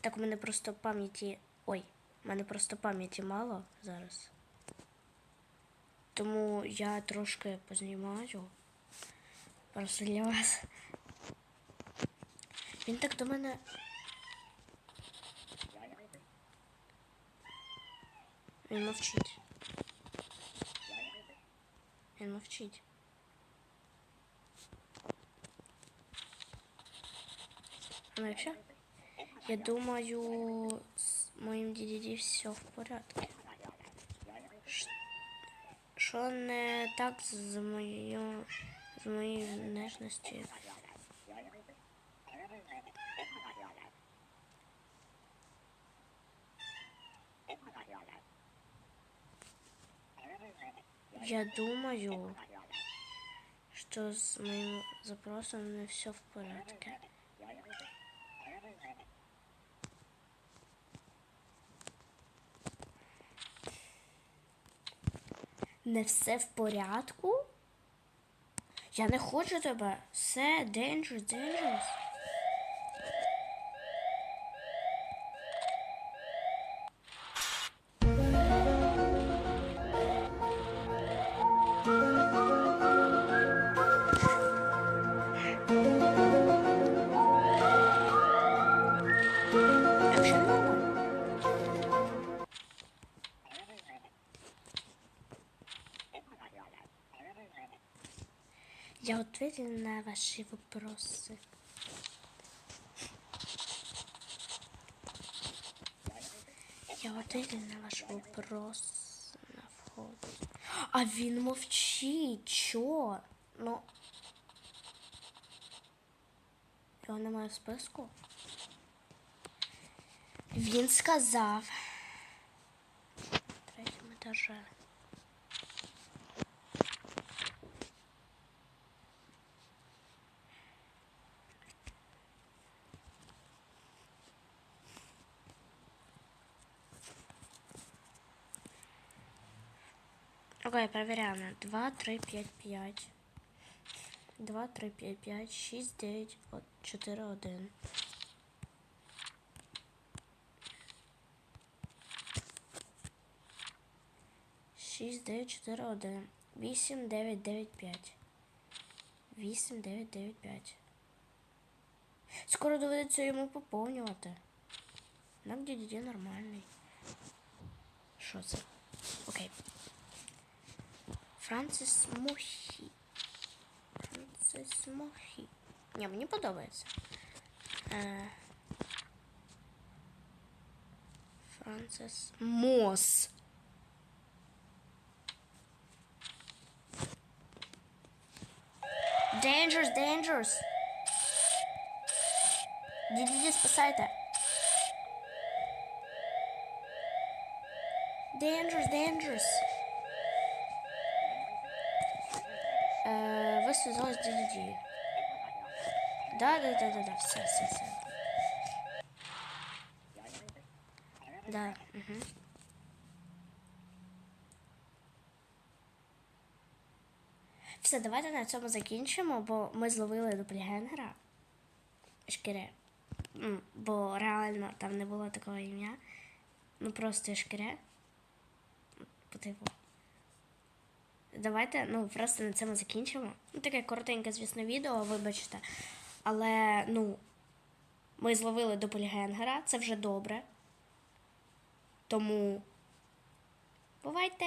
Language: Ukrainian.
Так, у мене просто пам'яті. Ой, у мене просто пам'яті мало зараз. Тому я трошки познімаю. Просто для вас. Він так до мене. Він мовчить. Він мовчить. Ну, якщо? Я думаю, з моїм DDD все в порядку. Ш- Що не так з моєю з моєю нежністю? Я думаю, что с моим запросом не все в порядке. Не все в порядку? Я не хочу тебе. Все, dangerous, dangerous. Я ответила на ваши вопросы. Я ответила на ваш вопрос на вход. А він мовчить. Чо? Ну. Його немає в списку. Він сказав. Третьому етажі. Окей, проверяємо. 2, 3, 5, 5. 2, 3, 5, 5, 6, 9, 4, 1. Шість, дев'ять, чотири, один. Вісім, дев'ять, дев'ять, п'ять. Вісім, дев'ять, дев'ять, п'ять. Скоро доведеться йому поповнювати. Нам дідді нормальний. Що це? Окей. Францис Мохі. Францис Мохі. Ні, мені подобається. Е... Францис Мос. Dangerous, dangerous. Дідді, спасайте. Dangerous, dangerous. Е, ви зв'язалися з DDD. Да, да, да, да, да, все, все, все. Да, угу. Все, давайте на цьому закінчимо, бо ми зловили доплігенгера. Шкіре. Бо реально там не було такого ім'я. Ну просто шкіре. По типу. Давайте, ну, просто на цьому закінчимо. Ну, таке коротеньке, звісно, відео, вибачте. Але, ну, ми зловили доppelgängера, це вже добре. Тому. Бувайте!